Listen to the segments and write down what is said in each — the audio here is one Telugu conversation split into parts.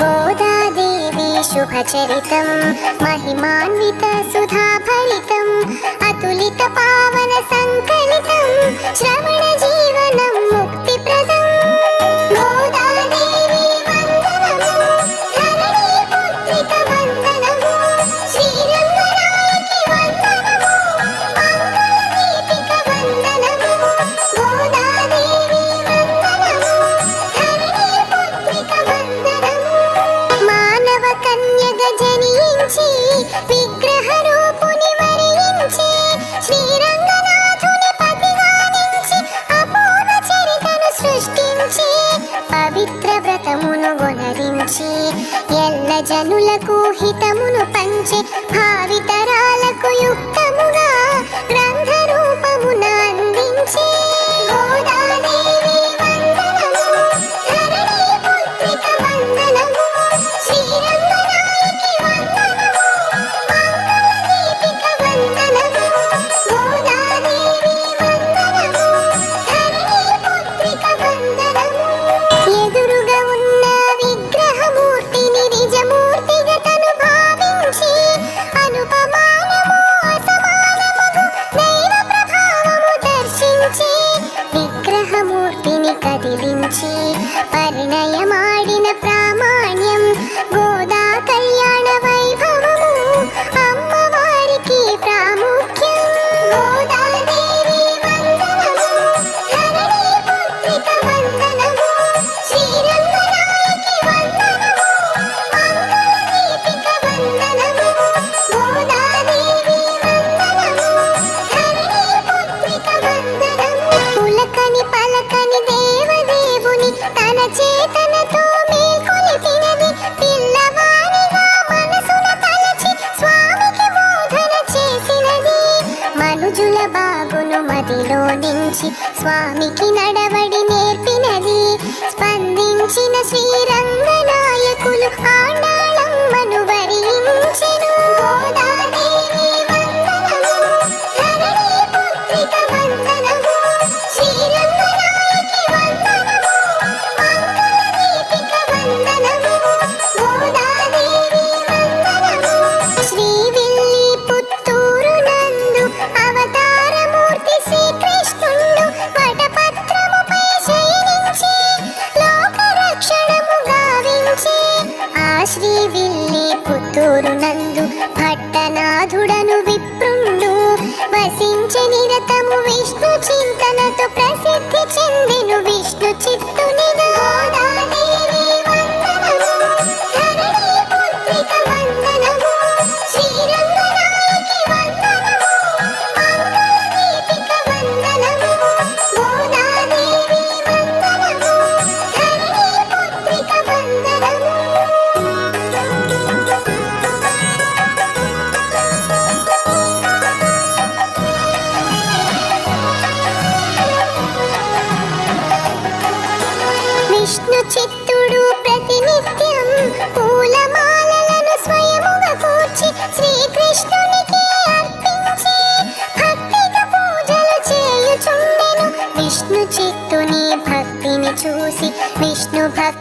गोदादेवी शुभचरितं महिमान्वितसुधाफलितम् अतुलितपावनसङ्कलितं श्रवणजीवनं मुक्तिप्रदम् మదిలో నుంచి స్వామికి నడవడి నేర్పినది. స్పందించిన శ్రీరంగన কৃষ্ণ ভক্ত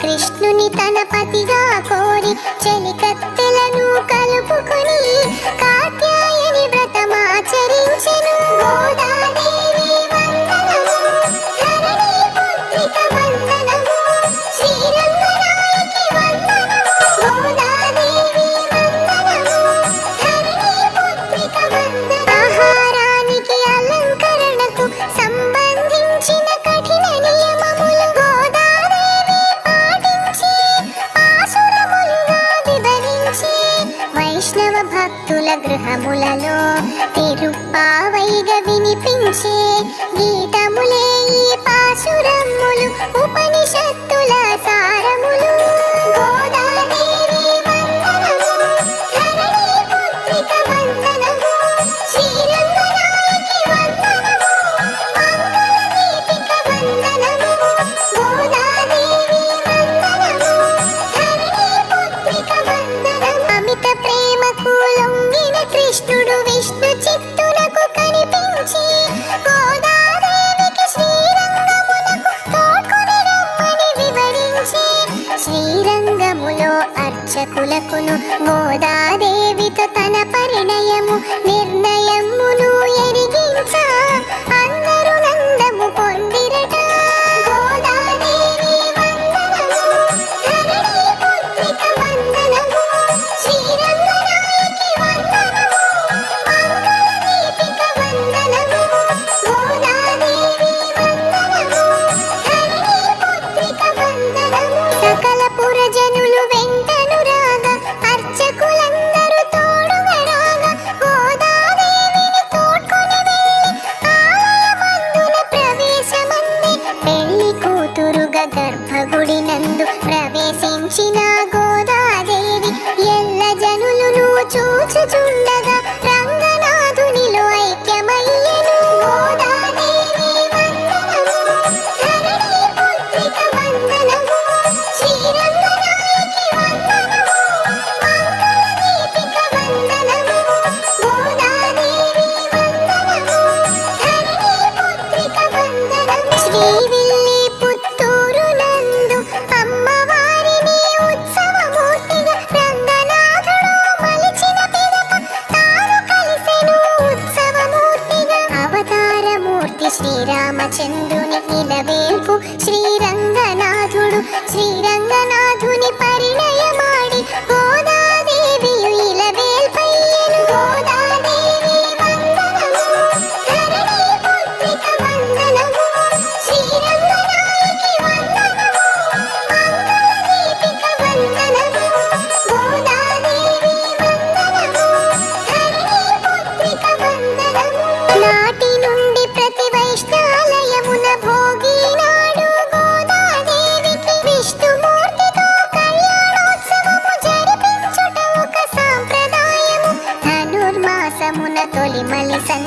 కృష్ణుని తన పతిగా కోరి చెలికత్తెలను కలుపుకొని కా సమయములో అర్చకులకును గోదాదేవితో తన పరిణయము నిర్ణయ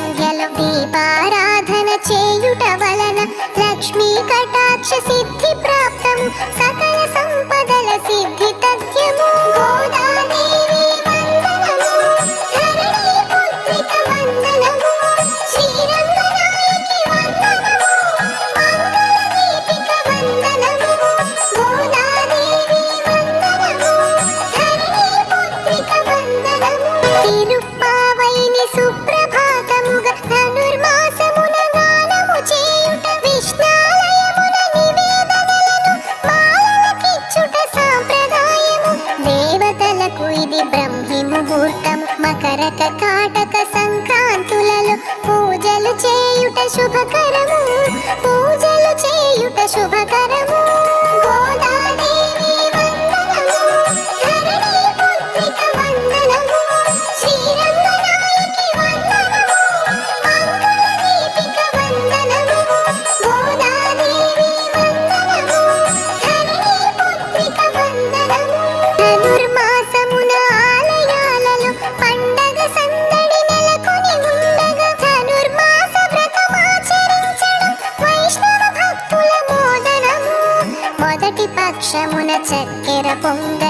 సంధ్యలు దీపారాధన చేయుట వలన లక్ష్మీ కటాక్ష సిద్ధి ప్రాప్తం. సకల bye.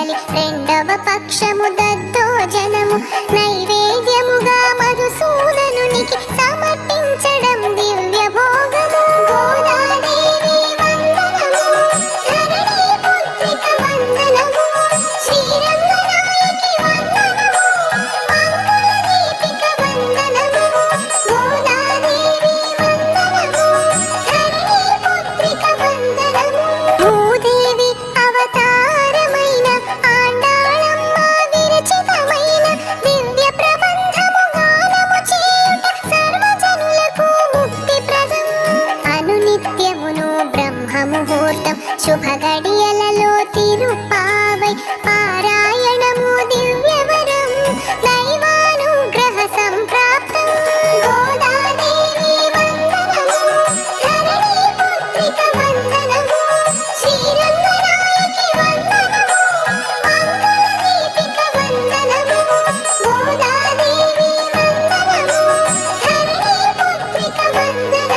திருப்பா.